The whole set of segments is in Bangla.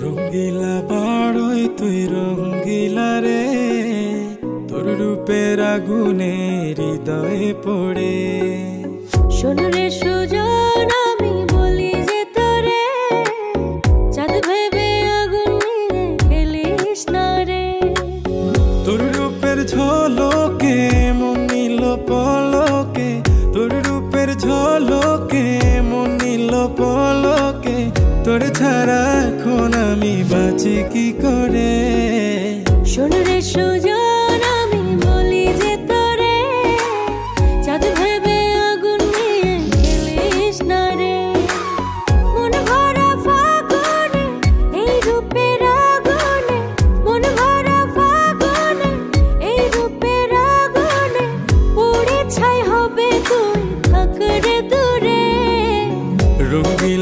রঙ্গিলা বাড়ই তুই রূপের আগুনে হৃদয়ে পড়ে। শোনরে সুজন ঝলকে মনিল পলকে, তোর রূপের ঝলকে মনিল পলকে, তোর ছাড়া এখন আমি বাঁচি কি করে? শোন রে আমি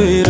তুই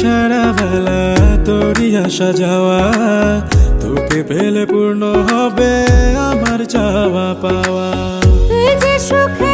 সারা বেলা তোরই আসা যাওয়া তোকে পেলে পূর্ণ হবে আমার চাওয়া পাওয়া। সুখে